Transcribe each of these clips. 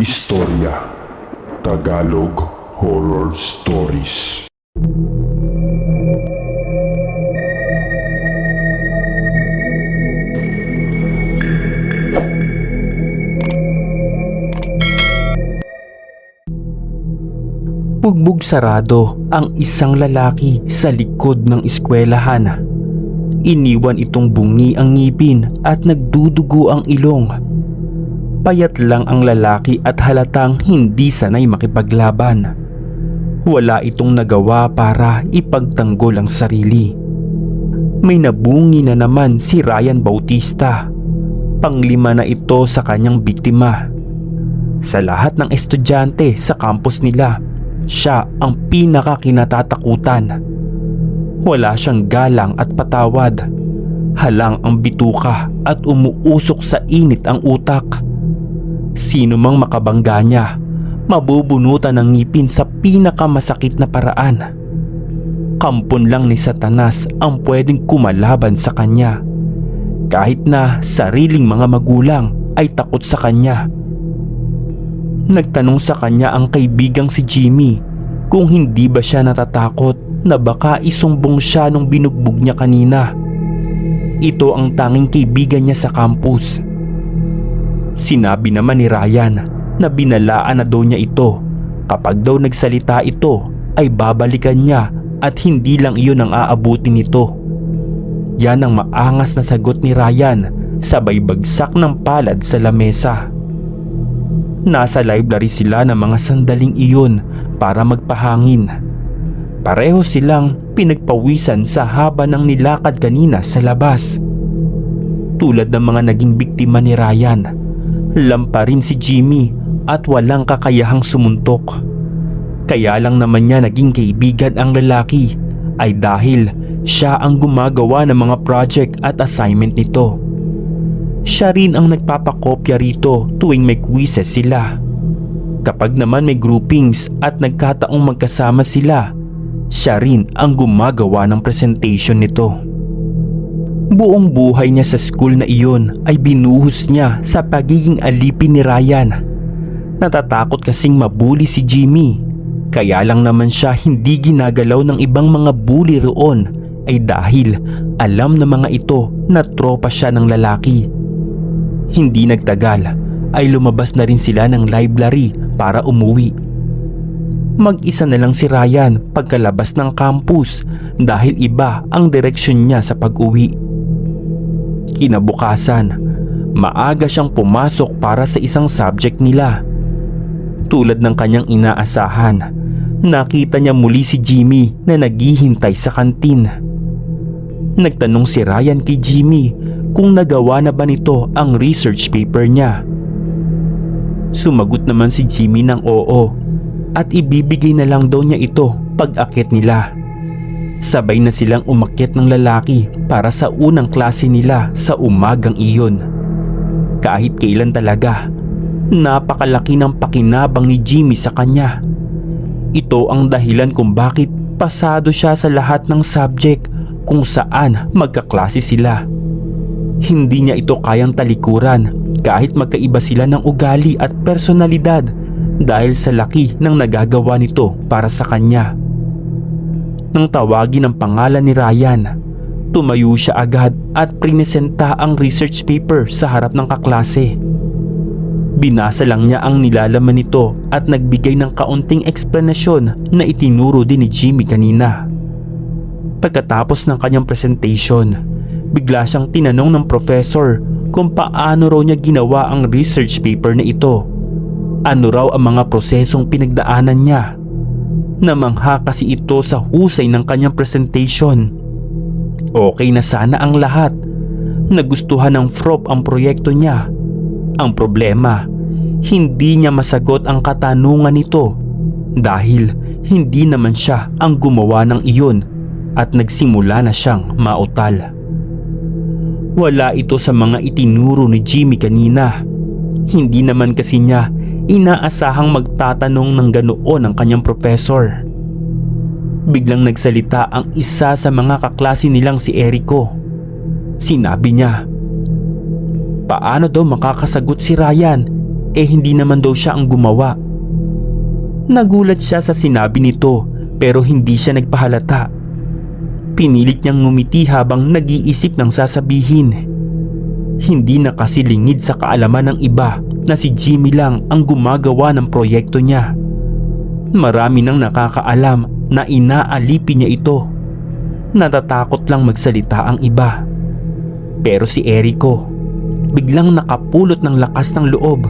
Istorya Tagalog Horror Stories Bugbog sarado ang isang lalaki sa likod ng eskwelahan. Iniwan itong bungi ang ngipin at nagdudugo ang ilong. Payat lang ang lalaki at halatang hindi sanay makipaglaban. Wala itong nagawa para ipagtanggol ang sarili. May nabungi na naman si Ryan Bautista. Panglima na ito sa kanyang biktima. Sa lahat ng estudyante sa campus nila, siya ang pinakakinatatakutan. Wala siyang galang at patawad. Halang ang bituka at umuusok sa init ang utak. Sino mang makabangga niya, mabubunutan ng ngipin sa pinakamasakit na paraan. Kampon lang ni Satanas ang pwedeng kumalaban sa kanya. Kahit na sariling mga magulang ay takot sa kanya. Nagtanong sa kanya ang kaibigang si Jimmy kung hindi ba siya natatakot na baka isumbong siya nung binugbog niya kanina. Ito ang tanging kaibigan niya sa campus. Sinabi naman ni Ryan na binalaan na daw niya ito. Kapag daw nagsalita ito ay babalikan niya at hindi lang iyon ang aabutin nito. Yan ang maangas na sagot ni Ryan sabay bagsak ng palad sa lamesa. Nasa library sila ng mga sandaling iyon para magpahangin. Pareho silang pinagpawisan sa haba ng nilakad kanina sa labas. Tulad ng mga naging biktima ni Ryan, lampa rin si Jimmy at walang kakayahang sumuntok. Kaya lang naman niya naging kaibigan ang lalaki ay dahil siya ang gumagawa ng mga project at assignment nito. Siya rin ang nagpapakopya rito tuwing may quizzes sila. Kapag naman may groupings at nagkataong magkasama sila, siya rin ang gumagawa ng presentation nito. Buong buhay niya sa school na iyon ay binuhos niya sa pagiging alipin ni Ryan. Natatakot kasing mabuli si Jimmy. Kaya lang naman siya hindi ginagalaw ng ibang mga bully roon ay dahil alam ng mga ito na tropa siya ng lalaki hindi nagtagal ay lumabas na rin sila ng library para umuwi. Mag-isa na lang si Ryan pagkalabas ng campus dahil iba ang direksyon niya sa pag-uwi. Kinabukasan, maaga siyang pumasok para sa isang subject nila. Tulad ng kanyang inaasahan, nakita niya muli si Jimmy na naghihintay sa kantin. Nagtanong si Ryan kay Jimmy kung nagawa na ba nito ang research paper niya. Sumagot naman si Jimmy ng oo at ibibigay na lang daw niya ito pag akit nila. Sabay na silang umakyat ng lalaki para sa unang klase nila sa umagang iyon. Kahit kailan talaga, napakalaki ng pakinabang ni Jimmy sa kanya. Ito ang dahilan kung bakit pasado siya sa lahat ng subject kung saan magkaklase sila. Hindi niya ito kayang talikuran kahit magkaiba sila ng ugali at personalidad dahil sa laki ng nagagawa nito para sa kanya. Nang tawagin ang pangalan ni Ryan, tumayo siya agad at prinesenta ang research paper sa harap ng kaklase. Binasa lang niya ang nilalaman nito at nagbigay ng kaunting eksplanasyon na itinuro din ni Jimmy kanina. Pagkatapos ng kanyang presentation, bigla siyang tinanong ng professor kung paano raw niya ginawa ang research paper na ito. Ano raw ang mga prosesong pinagdaanan niya. Namangha kasi ito sa husay ng kanyang presentation. Okay na sana ang lahat. Nagustuhan ng FROP ang proyekto niya. Ang problema, hindi niya masagot ang katanungan nito dahil hindi naman siya ang gumawa ng iyon at nagsimula na siyang mautal. Wala ito sa mga itinuro ni Jimmy kanina. Hindi naman kasi niya inaasahang magtatanong ng ganoon ang kanyang professor. Biglang nagsalita ang isa sa mga kaklase nilang si Erico. Sinabi niya, Paano daw makakasagot si Ryan? eh hindi naman daw siya ang gumawa. Nagulat siya sa sinabi nito pero hindi siya nagpahalata. Pinilit niyang ngumiti habang nag-iisip ng sasabihin. Hindi na kasi lingid sa kaalaman ng iba na si Jimmy lang ang gumagawa ng proyekto niya. Marami nang nakakaalam na inaalipin niya ito. Natatakot lang magsalita ang iba. Pero si Erico, biglang nakapulot ng lakas ng loob.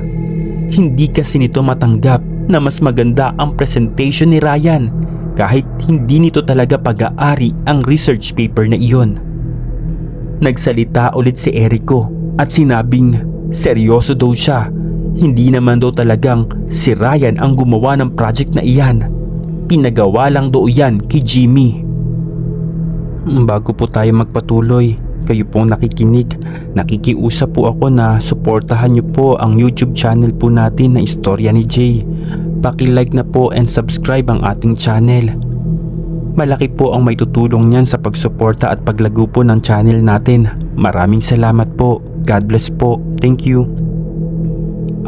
Hindi kasi nito matanggap na mas maganda ang presentation ni Ryan kahit hindi nito talaga pag-aari ang research paper na iyon. Nagsalita ulit si Erico at sinabing seryoso daw siya. Hindi naman daw talagang si Ryan ang gumawa ng project na iyan. Pinagawa lang daw yan kay Jimmy. Bago po tayo magpatuloy, kayo pong nakikinig, nakikiusap po ako na suportahan niyo po ang YouTube channel po natin na Istorya ni Jay. Paki-like na po and subscribe ang ating channel. Malaki po ang may tutulong niyan sa pagsuporta at paglago po ng channel natin. Maraming salamat po. God bless po. Thank you.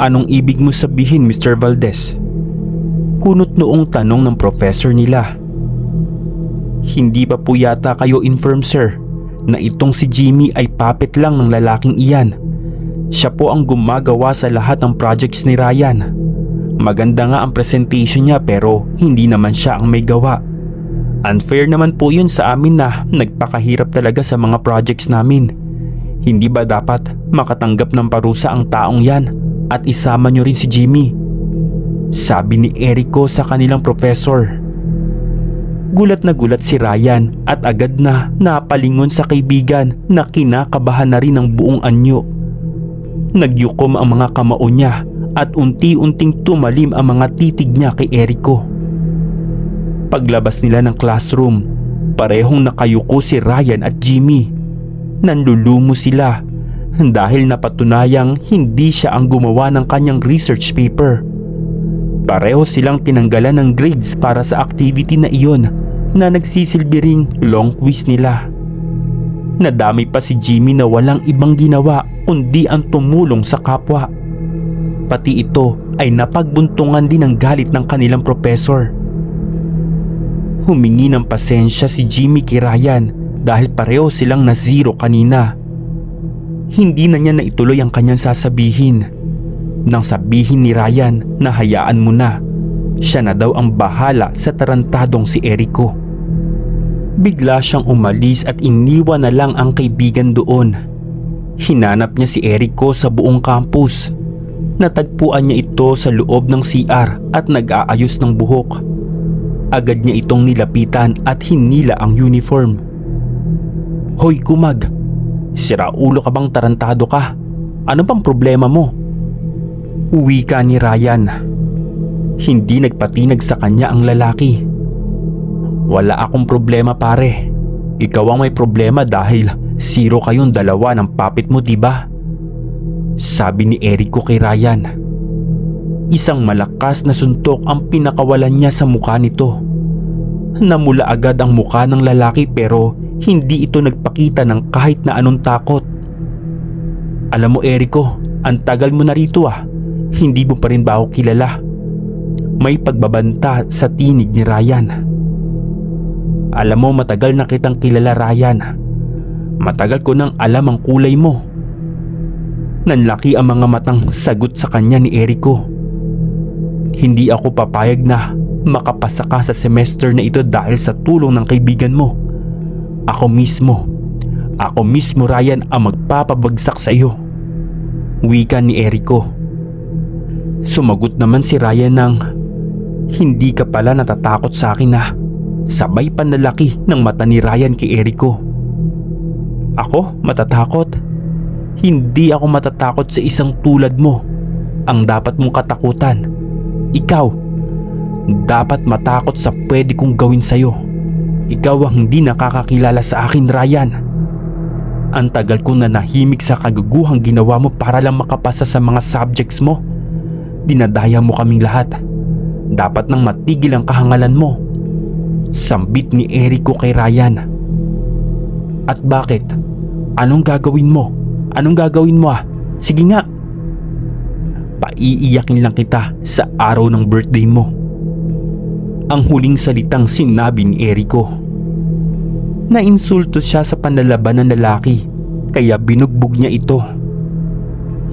Anong ibig mo sabihin Mr. Valdez? Kunot noong tanong ng professor nila. Hindi pa po yata kayo inform sir na itong si Jimmy ay puppet lang ng lalaking iyan. Siya po ang gumagawa sa lahat ng projects ni Ryan. Maganda nga ang presentation niya pero hindi naman siya ang may gawa. Unfair naman po yun sa amin na nagpakahirap talaga sa mga projects namin. Hindi ba dapat makatanggap ng parusa ang taong yan at isama niyo rin si Jimmy? Sabi ni Erico sa kanilang professor. Gulat na gulat si Ryan at agad na napalingon sa kaibigan na kinakabahan na rin ng buong anyo. Nagyukom ang mga kamao niya at unti-unting tumalim ang mga titig niya kay Erico. Paglabas nila ng classroom, parehong nakayuko si Ryan at Jimmy. Nanlulumo sila dahil napatunayang hindi siya ang gumawa ng kanyang research paper. Pareho silang tinanggalan ng grades para sa activity na iyon na nagsisilbi ring long quiz nila. Nadami pa si Jimmy na walang ibang ginawa kundi ang tumulong sa kapwa. Pati ito ay napagbuntungan din ng galit ng kanilang professor. Humingi ng pasensya si Jimmy kay Ryan dahil pareho silang na zero kanina. Hindi na niya naituloy ang kanyang sasabihin. Nang sabihin ni Ryan na hayaan mo na, siya na daw ang bahala sa tarantadong si Erico. Bigla siyang umalis at iniwan na lang ang kaibigan doon. Hinanap niya si Erico sa buong campus. Natagpuan niya ito sa loob ng CR at nag-aayos ng buhok. Agad niya itong nilapitan at hinila ang uniform. Hoy kumag, siraulo ka bang tarantado ka? Ano bang problema mo? Uwi ka ni Ryan. Hindi nagpatinag sa kanya ang lalaki. Wala akong problema pare. Ikaw ang may problema dahil zero kayong dalawa ng papit mo diba? Sabi ni Erico kay Ryan. Isang malakas na suntok ang pinakawalan niya sa mukha nito. Namula agad ang mukha ng lalaki pero hindi ito nagpakita ng kahit na anong takot. Alam mo Erico, ang tagal mo na rito ah. Hindi mo pa rin ba ako kilala? May pagbabanta sa tinig ni Ryan. Alam mo matagal na kitang kilala Ryan. Matagal ko nang alam ang kulay mo. Nanlaki ang mga matang sagot sa kanya ni Erico. Hindi ako papayag na makapasa ka sa semester na ito dahil sa tulong ng kaibigan mo. Ako mismo, ako mismo Ryan ang magpapabagsak sa iyo. Wika ni Erico. Sumagot naman si Ryan ng Hindi ka pala natatakot sa akin na sabay panlalaki ng mata ni Ryan kay Erico. Ako matatakot? Hindi ako matatakot sa isang tulad mo. Ang dapat mong katakutan. Ikaw, dapat matakot sa pwede kong gawin sa'yo. Ikaw ang hindi nakakakilala sa akin, Ryan. Ang tagal kong nanahimik sa kagaguhang ginawa mo para lang makapasa sa mga subjects mo. Dinadaya mo kaming lahat. Dapat nang matigil ang kahangalan mo. Sambit ni Erico kay Ryan. At bakit? Anong gagawin mo? Anong gagawin mo ah? Sige nga. Paiiyakin lang kita sa araw ng birthday mo. Ang huling salitang sinabi ni Eriko. Nainsulto siya sa panlalaban ng lalaki kaya binugbog niya ito.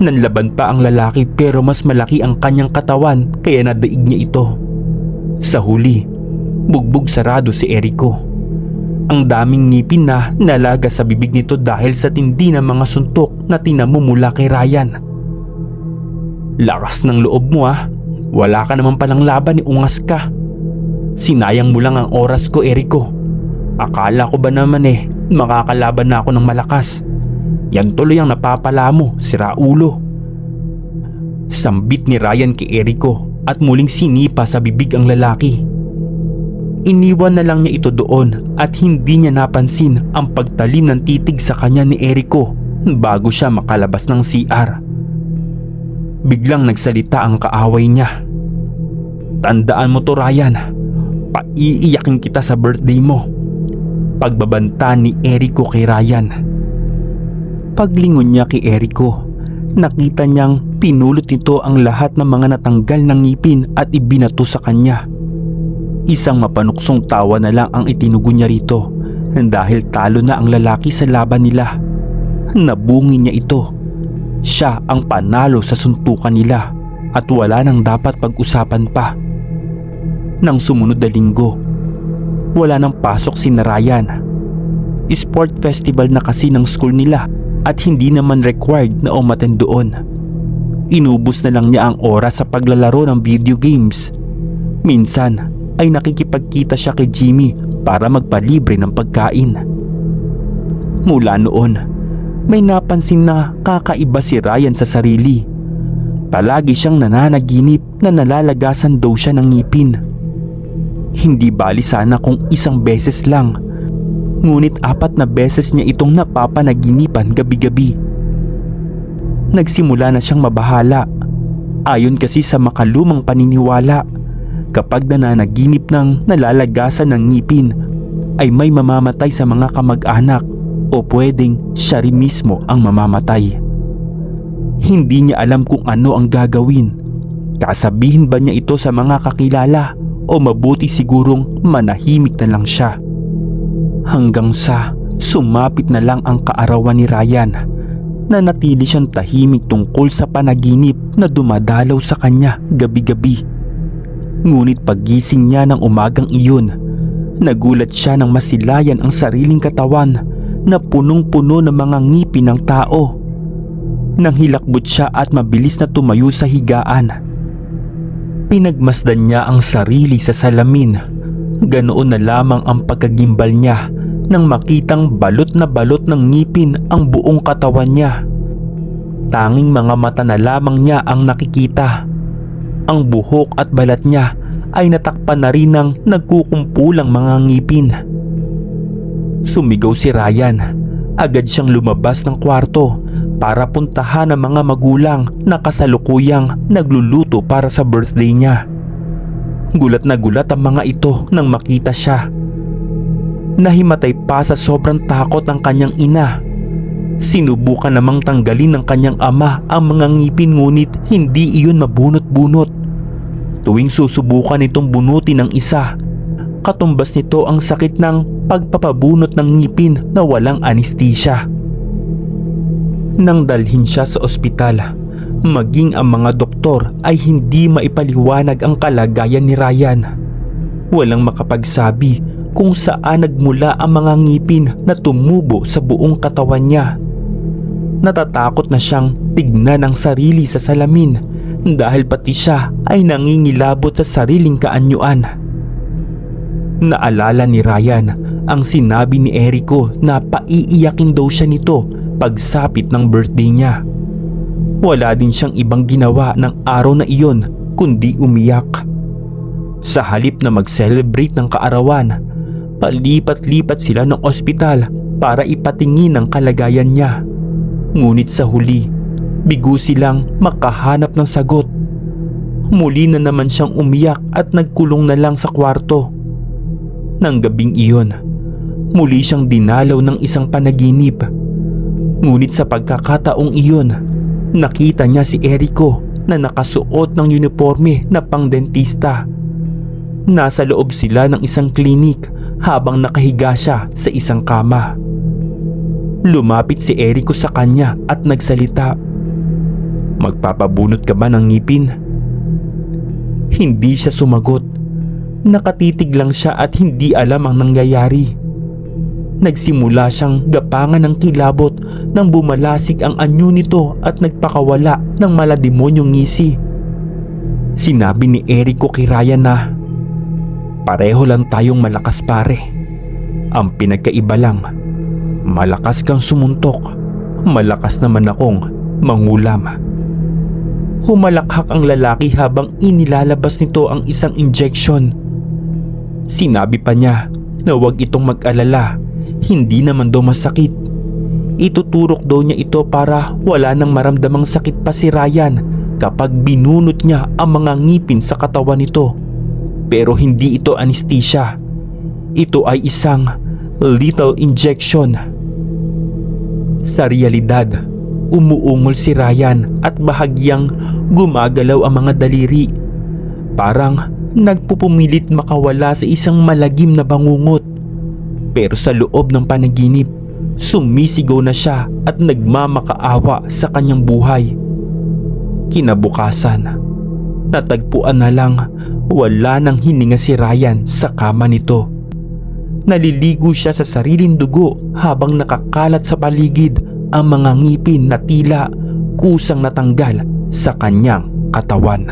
Nanlaban pa ang lalaki pero mas malaki ang kanyang katawan kaya nadaig niya ito. Sa huli, bugbog sarado si Eriko. Ang daming ngipin na nalaga sa bibig nito dahil sa tindi ng mga suntok na tinamumula kay Ryan. Lakas ng loob mo ah. Wala ka naman palang laban ni ungas ka. Sinayang mo lang ang oras ko, Eriko. Akala ko ba naman eh, makakalaban na ako ng malakas. Yan tuloy ang napapala mo, sira ulo. Sambit ni Ryan kay Eriko at muling sinipa sa bibig ang lalaki. Iniwan na lang niya ito doon at hindi niya napansin ang pagtalim ng titig sa kanya ni Eriko bago siya makalabas ng CR. Biglang nagsalita ang kaaway niya. Tandaan mo to Ryan, paiiyakin kita sa birthday mo. Pagbabanta ni Eriko kay Ryan. Paglingon niya kay Eriko, nakita niyang pinulot nito ang lahat ng mga natanggal ng ngipin at ibinato sa kanya. Isang mapanuksong tawa na lang ang itinugon niya rito dahil talo na ang lalaki sa laban nila. Nabungi niya ito. Siya ang panalo sa suntukan nila at wala nang dapat pag-usapan pa. Nang sumunod na linggo, wala nang pasok si Narayan. Sport festival na kasi ng school nila at hindi naman required na umaten doon. Inubos na lang niya ang oras sa paglalaro ng video games. Minsan ay nakikipagkita siya kay Jimmy para magpalibre ng pagkain. Mula noon, may napansin na kakaiba si Ryan sa sarili. Palagi siyang nananaginip na nalalagasan daw siya ng ngipin. Hindi bali sana kung isang beses lang. Ngunit apat na beses niya itong napapanaginipan gabi-gabi. Nagsimula na siyang mabahala. Ayon kasi sa makalumang paniniwala, kapag nananaginip ng nalalagasan ng ngipin, ay may mamamatay sa mga kamag-anak o pwedeng siya rin mismo ang mamamatay. Hindi niya alam kung ano ang gagawin. Kasabihin ba niya ito sa mga kakilala o mabuti sigurong manahimik na lang siya. Hanggang sa sumapit na lang ang kaarawan ni Ryan na natili siyang tahimik tungkol sa panaginip na dumadalaw sa kanya gabi-gabi. Ngunit pagising niya ng umagang iyon, nagulat siya nang masilayan ang sariling katawan na punong-puno ng mga ngipin ng tao. Nang hilakbot siya at mabilis na tumayo sa higaan. Pinagmasdan niya ang sarili sa salamin. Ganoon na lamang ang pagkagimbal niya nang makitang balot na balot ng ngipin ang buong katawan niya. Tanging mga mata na lamang niya ang nakikita. Ang buhok at balat niya ay natakpan na rin ng nagkukumpulang mga ngipin. Sumigaw si Ryan. Agad siyang lumabas ng kwarto para puntahan ang mga magulang na kasalukuyang nagluluto para sa birthday niya. Gulat na gulat ang mga ito nang makita siya. Nahimatay pa sa sobrang takot ang kanyang ina. Sinubukan namang tanggalin ng kanyang ama ang mga ngipin ngunit hindi iyon mabunot-bunot. Tuwing susubukan itong bunutin ng isa, katumbas nito ang sakit ng pagpapabunot ng ngipin na walang anesthesia. Nang dalhin siya sa ospital, maging ang mga doktor ay hindi maipaliwanag ang kalagayan ni Ryan. Walang makapagsabi kung saan nagmula ang mga ngipin na tumubo sa buong katawan niya. Natatakot na siyang tignan ang sarili sa salamin dahil pati siya ay nangingilabot sa sariling kaanyuan. Naalala ni Ryan ang sinabi ni Eriko na paiiyakin daw siya nito pagsapit ng birthday niya. Wala din siyang ibang ginawa ng araw na iyon kundi umiyak. Sa halip na mag-celebrate ng kaarawan, palipat-lipat sila ng ospital para ipatingin ang kalagayan niya. Ngunit sa huli, bigo silang makahanap ng sagot. Muli na naman siyang umiyak at nagkulong na lang sa kwarto. Nang gabing iyon, muli siyang dinalaw ng isang panaginip. Ngunit sa pagkakataong iyon, nakita niya si Eriko na nakasuot ng uniforme na pangdentista. Nasa loob sila ng isang klinik habang nakahiga siya sa isang kama. Lumapit si Eriko sa kanya at nagsalita. Magpapabunot ka ba ng ngipin? Hindi siya sumagot. Nakatitig lang siya at hindi alam ang nangyayari. Nagsimula siyang gapangan ng kilabot nang bumalasik ang anyo nito at nagpakawala ng malademonyong ngisi. Sinabi ni Eriko kay Ryan na, Pareho lang tayong malakas pare. Ang pinagkaiba lang, malakas kang sumuntok, malakas naman akong mangulam. Humalakhak ang lalaki habang inilalabas nito ang isang injection. Sinabi pa niya na huwag itong mag-alala, hindi naman daw masakit. Ituturok daw niya ito para wala nang maramdamang sakit pa si Ryan kapag binunot niya ang mga ngipin sa katawan nito. Pero hindi ito anesthesia. Ito ay isang lethal injection. Sa realidad, umuungol si Ryan at bahagyang gumagalaw ang mga daliri. Parang nagpupumilit makawala sa isang malagim na bangungot. Pero sa loob ng panaginip, sumisigaw na siya at nagmamakaawa sa kanyang buhay. Kinabukasan, natagpuan na lang wala nang hininga si Ryan sa kama nito. Naliligo siya sa sariling dugo habang nakakalat sa paligid ang mga ngipin na tila kusang natanggal sa kanyang katawan.